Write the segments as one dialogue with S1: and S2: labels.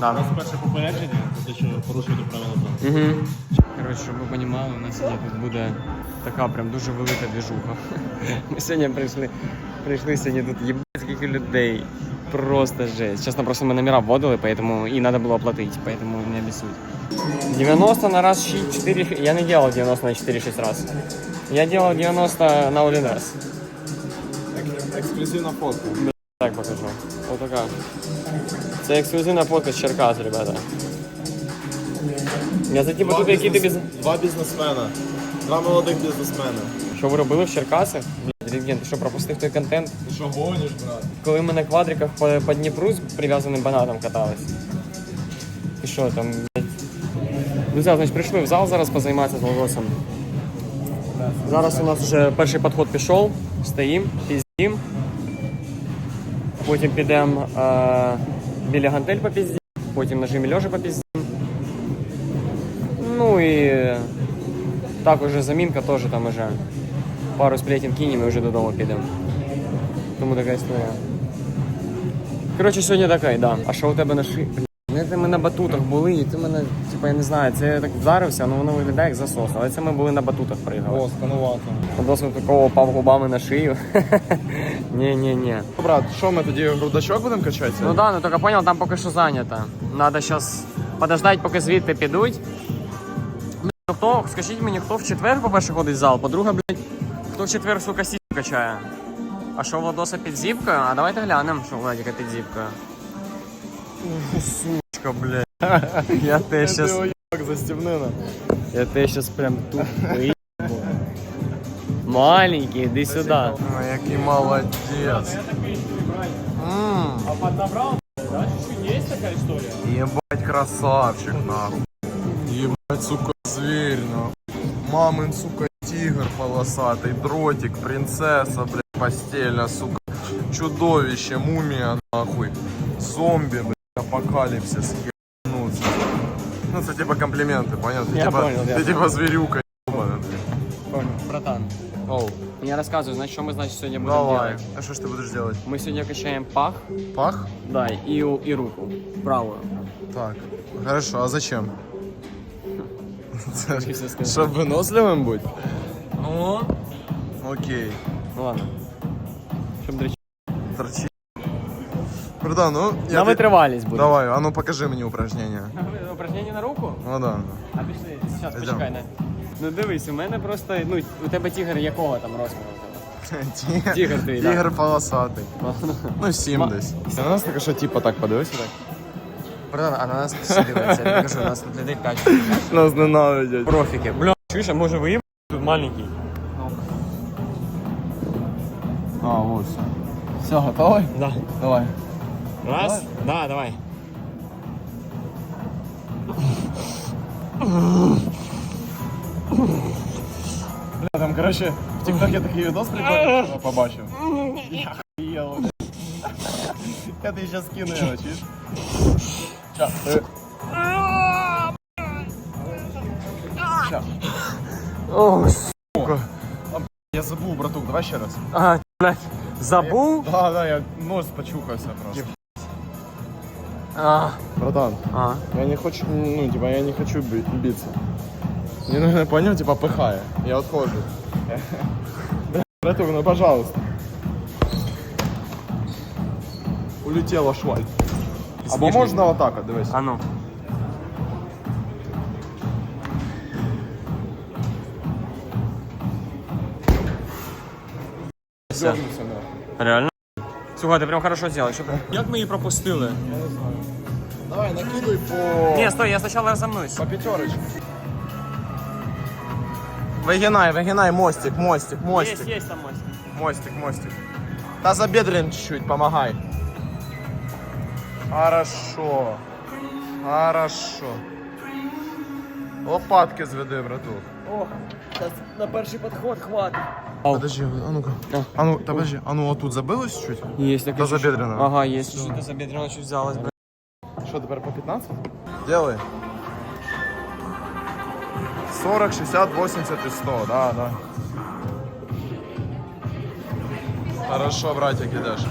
S1: Да.
S2: У нас перше попередження, за те, що порушуєте правила зони.
S1: Угу. Коротше, щоб ви розуміли, у нас сьогодні тут буде така прям дуже велика двіжуха. Ми сьогодні прийшли, прийшли сьогодні тут їбать скільки людей. Просто жесть. Чесно, просто ми номера вводили, поэтому и надо было платить, поэтому не обессудь. 90 на раз 4, я не делал 90 на 4-6 раз. Я делал 90 на один раз.
S2: Ексклюзивна фотка.
S1: Так покажу. Вот така. Це ексклюзивна фотка з Черкас, ребята. Я за типу тут які тобі...
S2: Два бізнесмена. Два молодих бізнесмена.
S1: Що ви робили в Черкасах? Блядь, Рентген, ти що пропустив той контент?
S2: Ти що гониш, брат?
S1: Коли ми на квадриках по, по Дніпру з прив'язаним банатом катались. І що там, блядь? Зараз, значить, прийшли в зал зараз позайматися з Логосом. Зараз у нас вже перший підход пішов, стоїм, піздім. Потім підемо е, біля гантель попіздім, потім на жимі льожа попіздім. Ну і так уже замінка теж там уже пару сплетін кинем і вже додому підемо. Тому така історія. Коротше, сьогодні така, да. А що у тебе на ши... Блін, Ми на батутах були, і ти мене, типу, я не знаю, це я так вдарився, але воно виглядає як засос. Але це ми були на батутах пригали.
S2: О, сканувато.
S1: Досить такого пав губами на шию. ні ні ні
S2: Брат, що ми тоді грудачок будемо качати?
S1: Ну да, ну тільки понял, там поки що зайнято. Надо зараз подождать, поки звідти підуть. Ну Хто, скажіть мені, хто в четвер, по-перше, ходить в зал, по-друге, блядь, хто в четвер, сука, сі качає. А що Владоса під зіпкою? А давайте глянемо, що Владіка під зіпкою. Сучка, блядь. Я те щас,
S2: як застібнина.
S1: я те щас прям тут виїбу. Маленький, іди сюди.
S2: Ой, який молодець.
S1: А поднабрал, да? Чуть-чуть есть такая история?
S2: Ебать красавчик, нахуй. Ебать, сука, зверь, нахуй. Мамин, сука, тигр полосатый, дротик, принцесса, блядь, постельная, сука. Чудовище, мумия, нахуй. Зомби, блядь, апокалипсис, ебануться. Ну, это типа комплименты, понял? Ты
S1: Я
S2: типа,
S1: понял, я
S2: Ты типа зверюка, блядь.
S1: Понял. Братан,
S2: Оу,
S1: я рассказываю, значит, что мы, значит, сегодня будем
S2: давай.
S1: делать.
S2: А что ж ты будешь делать?
S1: Мы сегодня качаем пах,
S2: Пах?
S1: да, и, у- и руку, правую.
S2: Так, хорошо, а зачем?
S1: Сказать.
S2: Щоб виносливим бути?
S1: Ну,
S2: Окей.
S1: ну ладно. Щоб дрочить.
S2: Торчи. Братан, ну...
S1: На
S2: ти-
S1: витривалість буде.
S2: Давай, а ну покажи мені упражнення. Ну да.
S1: А пішли, зараз
S2: Йдем.
S1: почекай, не. Ну дивись, у мене просто, ну, у тебе тігр якого там розміру? у тебе? Тігр твій, да.
S2: Тігр полосатий. Ну, сім
S1: Ма-
S2: десь. На нас таке, що типа так подивися так.
S1: Братан, а на нас всі дивляться, я кажу, нас тут людей 5.
S2: Нас ненавидять.
S1: Профіки. Бля, чуєш, а може виїб? Тут маленький.
S2: А, вот все. Все, готовий?
S1: Да.
S2: Давай.
S1: Раз, да, давай.
S2: Бля, там, короче, в TikTok я такий відос прикольний побачив. Я хуєл. Я тобі зараз кину його, чуєш? Ща. е. Ща.
S1: О,
S2: Сука. А, б**, Я забув, братук, давай ще раз.
S1: а, блядь, забув?
S2: Да, да, я нос почухався просто.
S1: А,
S2: Братан,
S1: а.
S2: я не хочу, ну, типа, я не хочу би- биться. Мне нужно, понял, типа, пыхая. Я отхожу. Братук, ну, пожалуйста. Улетела шваль. Або можна отак, от, дивись.
S1: А ну. Реально? Слухай, ти прям хорошо зробив. Щоб... Як ми її пропустили? Я не знаю.
S2: Давай, накидуй по...
S1: Ні, стой, я спочатку розомнусь.
S2: По пятерочке. Вигинай, вигинай, мостик, мостик, мостик.
S1: Є, є там ось.
S2: Мостик, мостик. Та забедрен чуть-чуть, помогай. Хорошо. Хорошо. Лопатки зведи, братух.
S1: О, на перший підход хватить.
S2: Подожди, а ну-ка. А ну, та подожди, а ну отут забилось чуть?
S1: Є таке.
S2: До.
S1: Ага, є. Що до забедрена чуть взялась, блядь.
S2: Что, теперь по 15? Делай. 40, 60, 80 и 100, да, да. Хорошо, братик, идешь.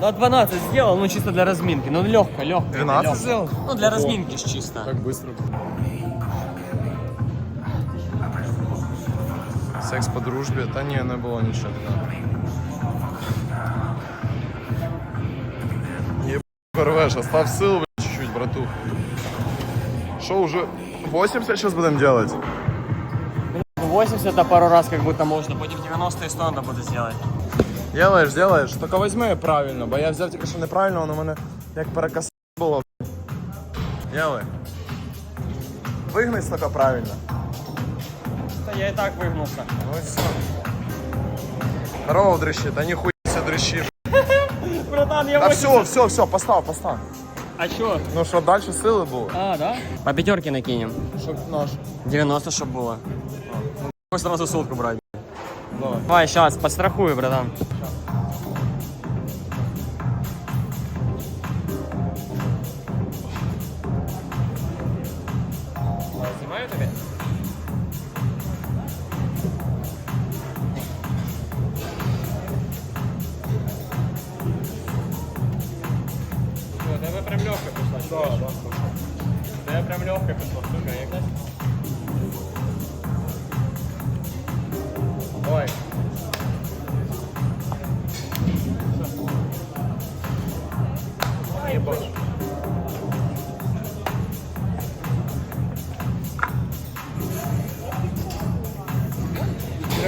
S1: На 12 сделал, ну чисто для разминки. Ну легко, легко.
S2: 12 сделал?
S1: Ну для разминки ж чисто.
S2: Так быстро. Секс по дружбе? Та ні, не було нічого такого. Еб... Порвеш, остав сил, блядь, чуть-чуть, братух. Что, уже 80 сейчас будем делать?
S1: 80 а пару раз как будто можно, потім 90 і 100 надо буде сделать.
S2: Делаєш, делаєш. Тільки візьми правильно, бо я взяв тільки що неправильно, воно мене як перекос було. Делай. Вигнись тільки правильно.
S1: Та я і так вигнувся.
S2: Ну і все. Здорово, дрищи, та ніхуя все дрищи.
S1: Братан, я
S2: Та все, все, все, постав, постав.
S1: А чё?
S2: Ну що, далі сили було?
S1: А, да? По пятерке накинем.
S2: Щоб наш.
S1: 90, щоб було. Ну, сразу сотку брать.
S2: Давай.
S1: Давай, сейчас, подстрахую, братан.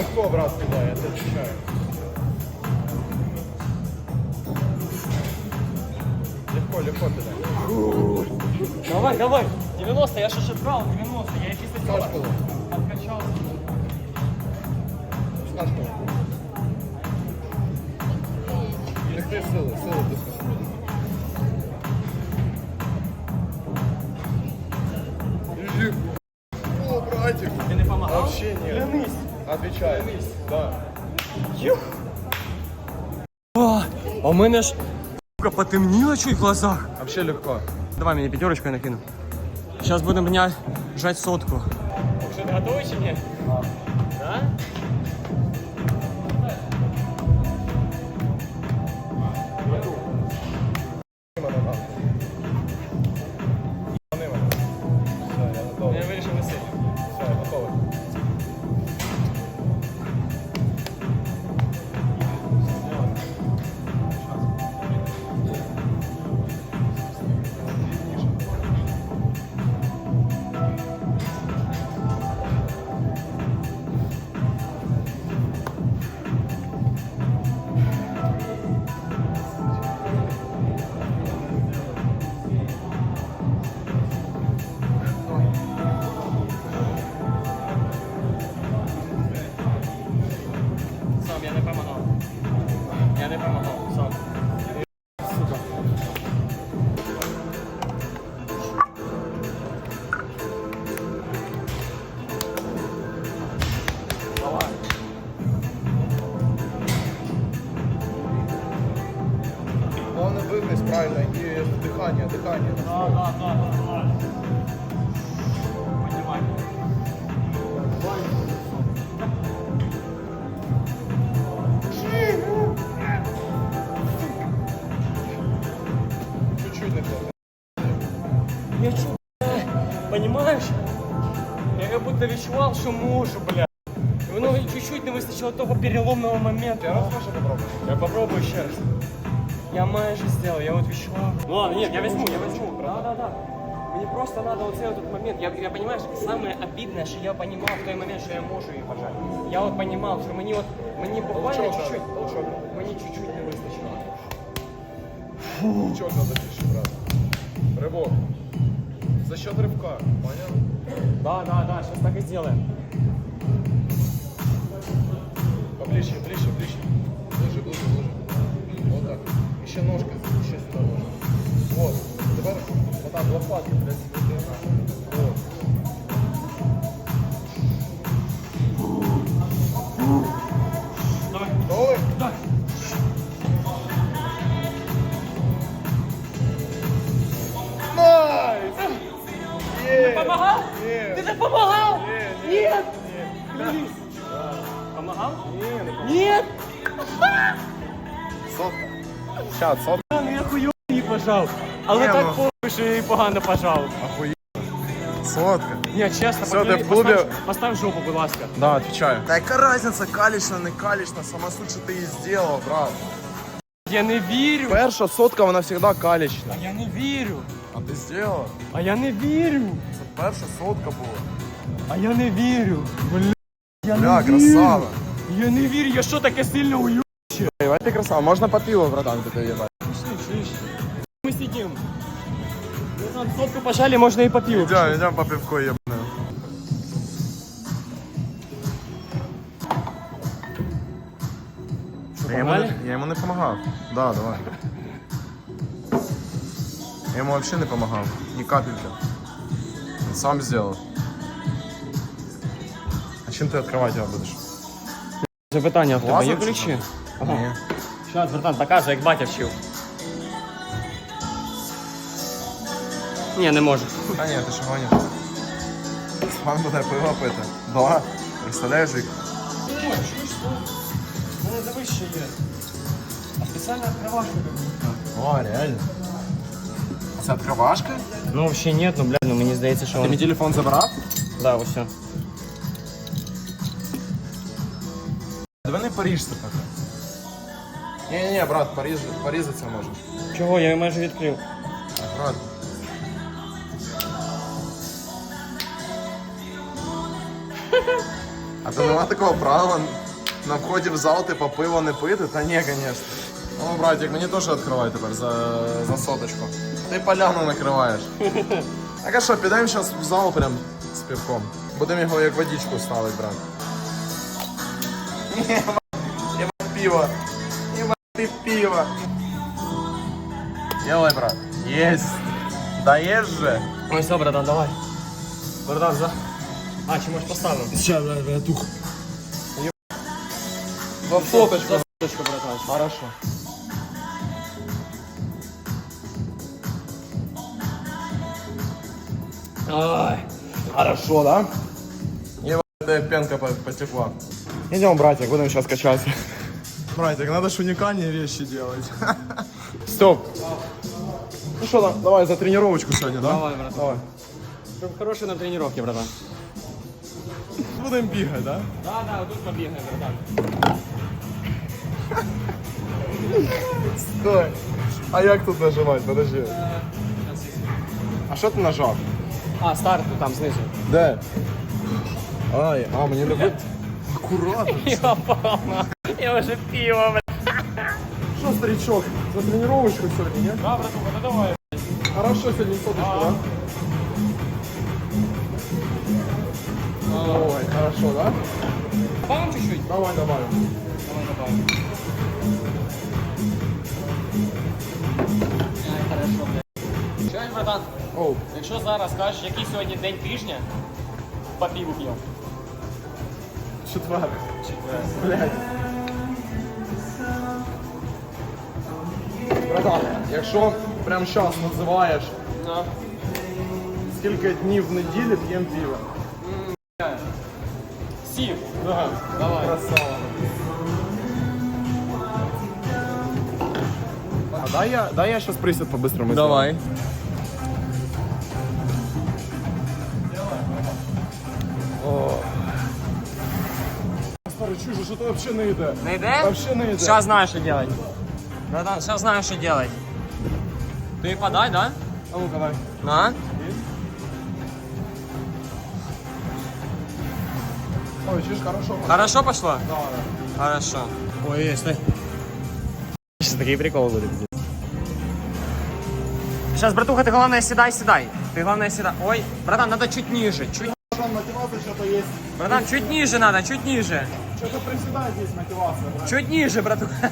S1: Легко,
S2: брат, туда, я тебе отвечаю. Легко, легко туда.
S1: Давай, давай. 90, я же брал 90, я чисто
S2: было?
S1: откачал.
S2: Или ты силы, силы ты Да.
S1: Юх. О, а у мене ж сука, потемніло чуть в глазах.
S2: Вообще легко.
S1: Давай мені пятерочку я накину. Сейчас будем меня жать сотку. Что, ты готовый чи нет? Да?
S2: Мене
S1: понимаешь? Я как будто відчував, що можу, бля. І Воно чуть-чуть не вистачило того переломного моменту.
S2: Я раз можешь попробовать?
S1: Я попробую ще раз. Я майже сделал, я вот відчував. Ну ладно, нет, я возьму, я возьму. Да, да, да. Мені просто надо оцей этот момент. Я, я понимаю, що саме обідне, що я понимал в той момент, що я можу її пожати. Я от понимал, що мені от, мені буквально
S2: Толчок
S1: чуть-чуть,
S2: надо, толчок.
S1: мені чуть-чуть не вистачило.
S2: Чего надо тише, брат? Рывок. За счет рывка, понял?
S1: Да, да, да, сейчас так и сделаем.
S2: Поближе, ближе, ближе. Ближе, ближе, ближе. Вот так. Еще ножкой, еще сюда ножкой. Вот. Теперь вот так, лопатки, блядь. Нет. Нет. Сотка. Чат, сотка.
S1: Ну я хуйовий її пожав. Але
S2: Ні,
S1: так
S2: ну.
S1: похуй, що я її погано пожав.
S2: Охуенно. Сотка.
S1: Ні, чесно,
S2: Всё,
S1: пацани,
S2: ти в клубі-
S1: постав, постав жопу, будь ласка.
S2: Да, отвечаю. Да яка разница, калічна, не калічна, сама суть, що ти її зробив, брат.
S1: Я не вірю.
S2: Перша сотка, вона завжди калічна.
S1: А я не вірю.
S2: А ти зробив?
S1: А я не вірю.
S2: Це перша сотка була.
S1: А я не вірю. Бля, я
S2: Бля,
S1: не вірю.
S2: красава.
S1: Я не вірю, я що таке сильно ую...
S2: Ебать ты красава. Можно по пиву, братан, ты ебать.
S1: Пішли, чуєш? Ми сидим. Ну, там сотку пожали, можна і по пиву.
S2: Идем, идем по пивку ебаную. Я ему,
S1: погнали?
S2: не, я ему не помогал. Да, давай. Я ему вообще не помогал. Ни капельки. Он сам сделал. А чем ты открывать его будешь?
S1: Запитання в тебе є
S2: Лазер чи
S1: ключі?
S2: що? Ні.
S1: Щас, братан, показуй, як батя вчив. Ні, не можу.
S2: Та ні, ти що гониш? Сам буде пиво пити. Да. Представляєш, як?
S1: Ой, чуєш, що? У мене завище є. А спеціальна відкривашка.
S2: О, реально. Це открывашка?
S1: Ну, взагалі ні, ну, блядь, ну мені здається, що
S2: Ти мій
S1: він...
S2: телефон забрав?
S1: Да, ось все.
S2: Давай не поріжся поки. Ні-ні-ні, брат, поріз, порізатися можеш.
S1: Чого, я її майже відкрив.
S2: Брат. А то нема такого правила на вході в зал типа пиво не пити? Та ні, звісно. Ну, братик, мені теж відкривай тепер за, за соточку. Ти поляну накриваєш. Так а що, підемо зараз в зал прям з пивком. Будемо його як водичку ставити, брат. Ні, єба пиво. Єба ти пиво. Делай, брат. Есть. Даешь же?
S1: Ой, все, братан, давай. Братан, за... А, чи може поставимо?
S2: Сейчас, да, да, тух. За соточку.
S1: За соточку, братан.
S2: Хорошо.
S1: Ой.
S2: Хорошо, да? Ебать, да пенка по- потекла. Идем, братик, будем сейчас качаться. Братик, надо ж уникальные вещи делать. Стоп. Ну что там, давай за тренировочку сегодня, да?
S1: Давай, братан.
S2: Давай.
S1: Щоб хороший на тренировке, братан.
S2: Будем бегать, да?
S1: Да, да, тут побігаємо, братан.
S2: Стой. А як тут нажимать? Подожди. А що ти нажав?
S1: А, старт ну, там знизу.
S2: Де? Ай, а, мені не бути. Акуратно.
S1: Я пама. Я вже пиво, блядь.
S2: Що, старичок, за тренировочку сьогодні, ні?
S1: Да, братуха, ну давай.
S2: Хорошо сьогодні соточку, да? Ой, хорошо, да?
S1: Добавим чуть-чуть?
S2: Давай, давай.
S1: Давай, добавим. Ай, хорошо, блядь. Чуєш, братан?
S2: Оу,
S1: Якщо зараз скажеш, який сьогодні день тижня, по піву п'ємо.
S2: четвер. Блядь. Братан, якщо прямо зараз називаєш,
S1: Ну.
S2: скільки днів в неділі п'ємо пиво.
S1: Сім.
S2: Да.
S1: Давай.
S2: Красава. А дай я, дай я сейчас присед по-быстрому
S1: Давай.
S2: Старый, чужо, что-то вообще не йде.
S1: Не йде?
S2: Вообще не йде.
S1: Сейчас знаю, что делать. Братан, сейчас знаю, что делать. Ты подай, да?
S2: А ну-ка, дай.
S1: На.
S2: Ой, чиж, хорошо.
S1: Хорошо пошло?
S2: Да, да.
S1: Хорошо. Ой, есть, стой. Сейчас такие приколы будут. Сейчас, братуха, ты главное седай, седай. Ты главное седай. Ой, братан, надо чуть ниже, чуть
S2: Там мотивация что-то есть.
S1: Братан, чуть ниже надо, чуть ниже.
S2: Что-то приседать есть мотивация, брат.
S1: Чуть ниже, братуха.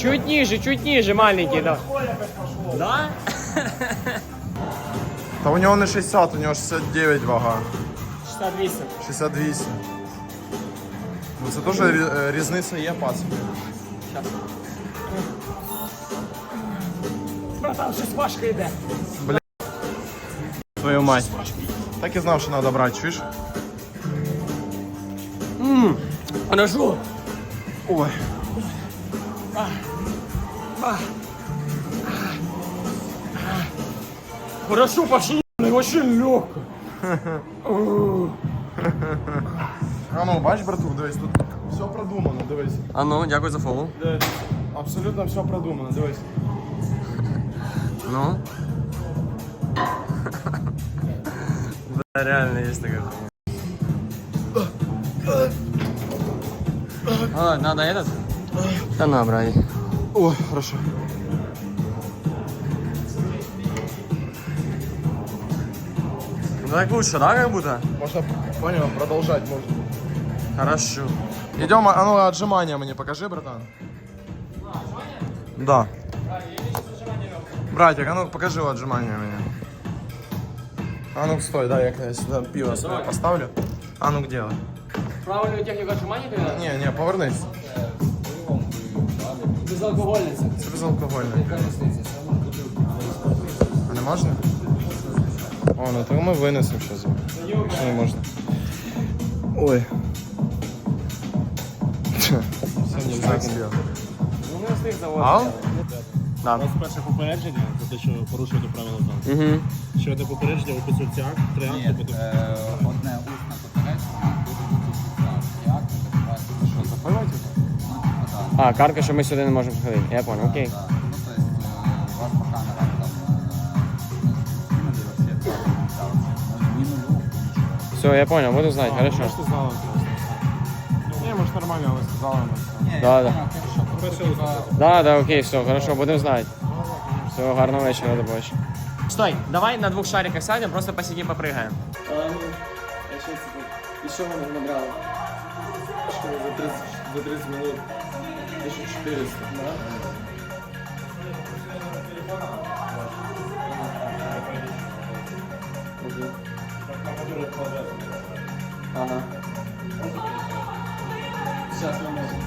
S1: Чуть ниже, чуть ниже, маленький, да.
S2: Ой, якось пошло.
S1: Да?
S2: Та у нього не 60, у нього 69 вага.
S1: 68.
S2: 68. Ну це теж рі- е, різниця є, пацан.
S1: Сейчас. Братан, щось важко йде.
S2: Твою мать. Так і знав, що треба брати, чуєш?
S1: Хорошо.
S2: Ой.
S1: Хорошо пошли, очень легко.
S2: А ну, бач, братух, дивись, тут все продумано, дивись.
S1: А ну, дякую за фолу.
S2: Дивись. Абсолютно все продумано, дивись.
S1: Ну. Реально есть такая А, надо этот? Да на, брай.
S2: О, хорошо.
S1: Ну так лучше, да, как будто?
S2: Можно, понял, продолжать можно.
S1: Хорошо.
S2: Идем, а ну отжимания мне покажи, братан. Да. Братик, а ну покажи отжимания мне. А ну стой, да, я сюда пиво своє поставлю. А ну где?
S1: Правильную технику отжимания ты?
S2: Не, не, повернись.
S1: Безалкогольница.
S2: Це безалкогольне. А не можна? О, ну то ми винесемо зараз. Чи не можна? Ой. Все нельзя сделать.
S1: Ну, мы с них заводим.
S2: А?
S1: Да.
S3: У вас перше попередження за те, що порушуєте правила зони.
S1: Угу.
S3: Ще одне попередження описується акт, три акти,
S4: Ні,
S3: потім
S4: е, одне усне попередження, буде відповідати. Як це називається?
S2: Що, запивати?
S4: Ну, типу, так.
S1: А, карка, що ми сюди не можемо сходити. Я понял, окей.
S4: Ну, то есть, е, у вас по камерам там е, ну.
S1: Все, я понял, буду знать, хорошо.
S2: Що сказали? Нормально, але сказали.
S4: Ні,
S1: Да, да.
S4: що
S1: Да, да, окей, все, хорошо, будем знать. Все, гарного вечера, до побачення. Стой, давай на двух шариках сядем, просто посидим, попрыгаем. Еще мы набрали. За 30, за 30 минут 1400. Ага. Сейчас мы можем.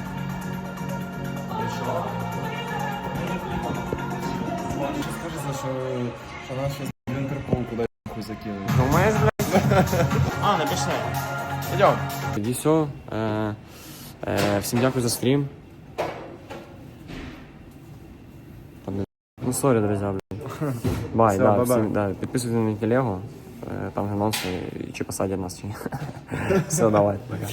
S2: Скажеться, що, що нас зараз в Інтерпол куди хуй закинули.
S1: Думаешь, блядь?
S3: А, напиши.
S2: Идем.
S1: Тоді все. Е, е, всім дякую за стрім. Ну, сорі, друзі, блядь. Бай, да,
S2: бай-бай.
S1: всім, да, підписуйтесь на телегу. Е, Там анонси, чи посадять нас, чи ні. Все, давай, пока.